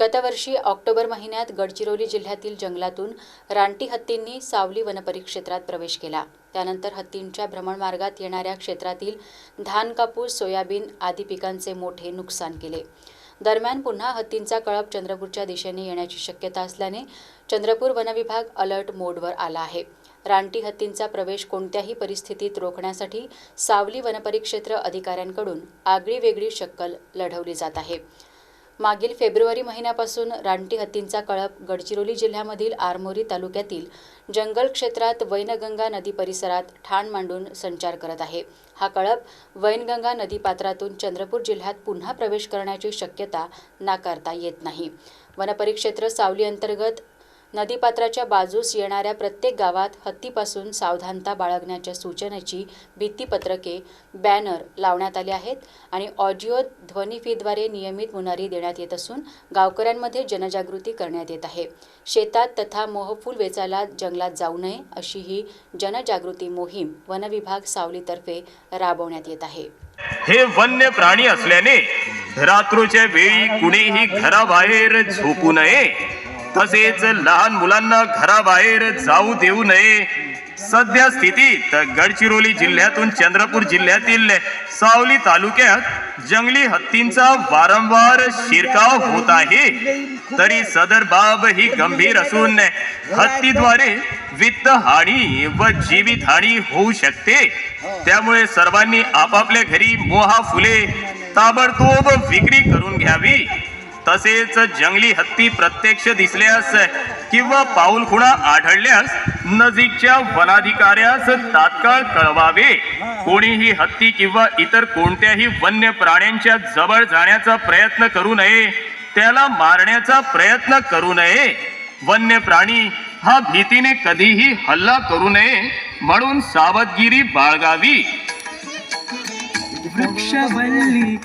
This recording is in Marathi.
गतवर्षी ऑक्टोबर महिन्यात गडचिरोली जिल्ह्यातील जंगलातून रानटी हत्तींनी सावली वनपरिक्षेत्रात प्रवेश केला. त्यानंतर हत्तींच्या भ्रमणमार्गात येणाऱ्या क्षेत्रातील धान कापूस सोयाबीन आदी पिकांचे मोठे नुकसान केले. दरम्यान पुन्हा हत्तींचा कळप चंद्रपूरच्या दिशेने येण्याची शक्यता असल्याने चंद्रपूर वनविभाग अलर्ट मोडवर आला आहे. रानटी हत्तींचा प्रवेश कोणत्याही परिस्थितीत रोखण्यासाठी सावली वनपरिक्षेत्र अधिकाऱ्यांकडून आगळी वेगळी शक्कल लढवली जात आहे. मागील फेब्रुवारी महिन्यापासून रानटी हत्तींचा कळप गडचिरोली जिल्ह्यामधील आरमोरी तालुक्यातील जंगल क्षेत्रात वैनगंगा नदी परिसरात ठाण मांडून संचार करत आहे. हा कळप वैनगंगा नदीपात्रातून चंद्रपूर जिल्ह्यात पुन्हा प्रवेश करण्याची शक्यता नाकारता येत नाही. वनपरिक्षेत्र सावली अंतर्गत नदीपात्राच्या बाजूस येणाऱ्या प्रत्येक गावात हत्तीपासून सावधानता बाळगण्याच्या सूचनेची भित्तीपत्रके बॅनर लावण्यात आले आहेत आणि ऑडिओ ध्वनिफीद्वारे नियमित मुनारी देण्यात येत असून गावकऱ्यांमध्ये जनजागृती करण्यात येत आहे. शेतात तथा मोहफूल वेचायला जंगलात जाऊ नये अशी ही जनजागृती मोहीम वनविभाग सावलीतर्फे राबवण्यात येत आहे. हे वन्य प्राणी असल्याने रात्रीच्या वेळी कुणीही घराबाहेर झोपू नये. तसेच लहान मुलांना घराबाहेर जाऊ देऊ नये. सध्या स्थितीत गडचिरोली जिल्ह्यातून चंद्रपूर जिल्ह्यातील सावली तालुक्यात जंगली हत्तींचा वारंवार शिरकाव होत आहे. तरी सदर बाब ही गंभीर असून हत्तीद्वारे वित्त हानी व जीवित हानी होऊ शकते. त्यामुळे सर्वांनी आपापल्या घरी मोहा फुले ताबडतोब विक्री करून घ्यावी. तसेच जंगली हत्ती प्रत्यक्ष दिसल्यास किंवा पाऊलखुणा आढळल्यास नजीकच्या वनाधिकाऱ्यास तात्काळ कळवावे. कोणीही हत्ती किंवा इतर कोणत्याही वन्य प्राण्यांच्या जवळ जाण्याचा प्रयत्न करू नये. त्याला मारण्याचा प्रयत्न करू नये. वन्य प्राणी हा भीतीने कधीही हल्ला करू नये म्हणून सावधगिरी बाळगावी. वृक्षवल्ली.